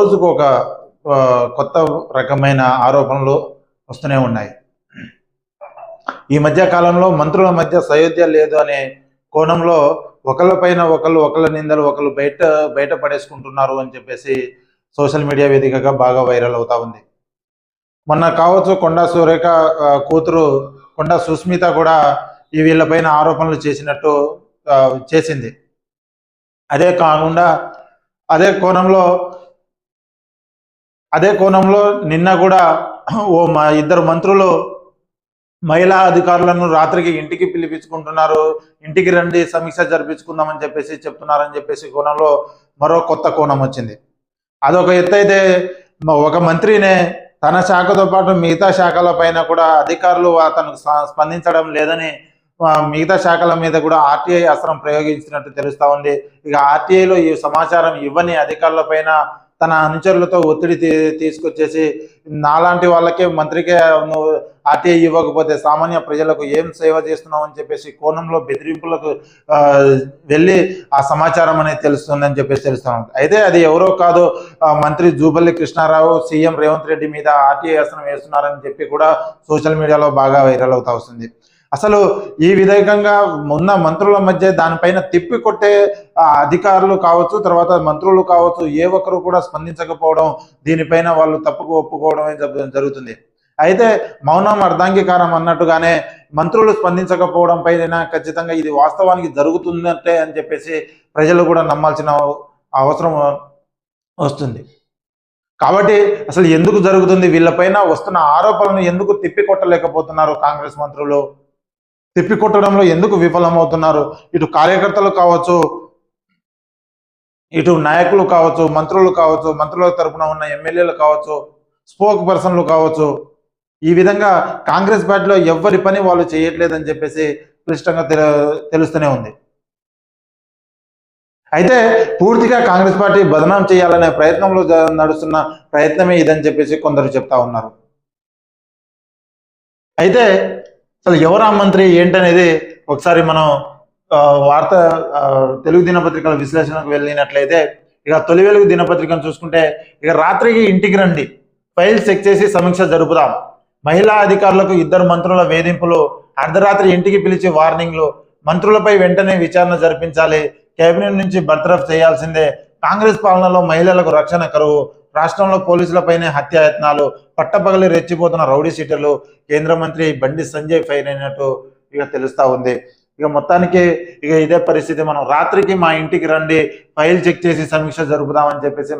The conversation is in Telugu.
రోజుకు ఒక కొత్త రకమైన ఆరోపణలు వస్తూనే ఉన్నాయి. ఈ మధ్య కాలంలో మంత్రుల మధ్య సయోధ్య లేదు అనే కోణంలో ఒకళ్ళపైన ఒకళ్ళు ఒకళ్ళ నిందలు ఒకళ్ళు బయట బయట పడేసుకుంటున్నారు అని చెప్పేసి సోషల్ మీడియా వేదికగా బాగా వైరల్ అవుతా ఉంది. మొన్న కావచ్చు కొండా సురేఖ కూతురు కొండా సుస్మిత కూడా ఈ వీళ్ళపైన ఆరోపణలు చేసినట్టు చేసింది. అదే కాకుండా అదే కోణంలో అదే కోణంలో నిన్న కూడా ఓ మా ఇద్దరు మంత్రులు మహిళా అధికారులను రాత్రికి ఇంటికి పిలిపించుకుంటున్నారు. ఇంటికి రండి సమీక్ష జరిపించుకుందామని చెప్పేసి చెప్తున్నారని చెప్పేసి కోణంలో మరో కొత్త కోణం వచ్చింది. అదొక ఎత్తు అయితే ఒక మంత్రినే తన శాఖతో పాటు మిగతా శాఖల పైన కూడా అధికారులు అతను స్పందించడం లేదని మిగతా శాఖల మీద కూడా ఆర్టీఐ అస్త్రం ప్రయోగించినట్టు తెలుస్తూ ఉంది. ఇక ఆర్టీఐలో ఈ సమాచారం ఇవ్వని అధికారుల పైన తన అనుచరులతో ఒత్తిడి తీసుకొచ్చేసి నాలాంటి వాళ్ళకే మంత్రికే నువ్వు ఆర్టీఐ ఇవ్వకపోతే సామాన్య ప్రజలకు ఏం సేవ చేస్తున్నావు అని చెప్పేసి కోణంలో బెదిరింపులకు వెళ్ళి ఆ సమాచారం అనేది తెలుస్తుందని చెప్పేసి తెలుస్తా అయితే అది ఎవరో కాదు మంత్రి జూబల్లి కృష్ణారావు సీఎం రేవంత్ రెడ్డి మీద ఆర్టీఐ అసనం వేస్తున్నారని చెప్పి కూడా సోషల్ మీడియాలో బాగా వైరల్ అవుతా వస్తుంది. అసలు ఈ విధంగా ఉన్న మంత్రుల మధ్య దానిపైన తిప్పి కొట్టే అధికారులు కావచ్చు తర్వాత మంత్రులు కావచ్చు ఏ ఒక్కరు కూడా స్పందించకపోవడం దీనిపైన వాళ్ళు తప్పుకు ఒప్పుకోవడం జరుగుతుంది. అయితే మౌనం అర్ధాంగీకారం అన్నట్టుగానే మంత్రులు స్పందించకపోవడం పైన ఖచ్చితంగా ఇది వాస్తవానికి జరుగుతుందంటే అని చెప్పేసి ప్రజలు కూడా నమ్మాల్సిన అవసరం వస్తుంది. కాబట్టి అసలు ఎందుకు జరుగుతుంది? వీళ్ళపైన వస్తున్న ఆరోపణలను ఎందుకు తిప్పికొట్టలేకపోతున్నారు కాంగ్రెస్ మంత్రులు? తిప్పికొట్టడంలో ఎందుకు విఫలమవుతున్నారు? ఇటు కార్యకర్తలు కావచ్చు ఇటు నాయకులు కావచ్చు మంత్రులు కావచ్చు మంత్రుల తరపున ఉన్న ఎమ్మెల్యేలు కావచ్చు స్పోక్ పర్సన్లు కావచ్చు ఈ విధంగా కాంగ్రెస్ పార్టీలో ఎవరి పని వాళ్ళు చేయట్లేదని చెప్పేసి క్లిష్టంగా తెలుస్తూనే ఉంది. అయితే పూర్తిగా కాంగ్రెస్ పార్టీ బదనాం చేయాలనే ప్రయత్నంలో నడుస్తున్న ప్రయత్నమే ఇదని చెప్పేసి కొందరు చెప్తా ఉన్నారు. అయితే అసలు ఎవరా మంత్రి? ఏంటనేది ఒకసారి మనం వార్త తెలుగు దినపత్రికల విశ్లేషణకు వెళ్ళినట్లయితే ఇక తొలి వెలుగు దినపత్రికను చూసుకుంటే ఇక రాత్రికి ఇంటికి రండి. ఫైల్స్ చెక్ చేసి సమీక్ష జరుపుదాం. మహిళా అధికారులకు ఇద్దరు మంత్రుల వేధింపులు అర్ధరాత్రి ఇంటికి పిలిచి వార్నింగ్లు మంత్రులపై వెంటనే విచారణ జరిపించాలి కేబినెట్ నుంచి బర్తరఫ్ చేయాల్సిందే కాంగ్రెస్ పాలనలో మహిళలకు రక్షణ కరువు రాష్ట్రంలో పోలీసులపైనే హత్యాయత్నాలు పట్టపగలి రెచ్చిపోతున్న రౌడీ సీటర్లు కేంద్ర మంత్రి బండి సంజయ్ ఫైర్ అయినట్టు ఇక తెలుస్తా ఉంది. ఇక మొత్తానికి ఇక ఇదే పరిస్థితి. మనం రాత్రికి మా ఇంటికి రండి ఫైల్ చెక్ చేసి సమీక్ష జరుపుదామని చెప్పేసి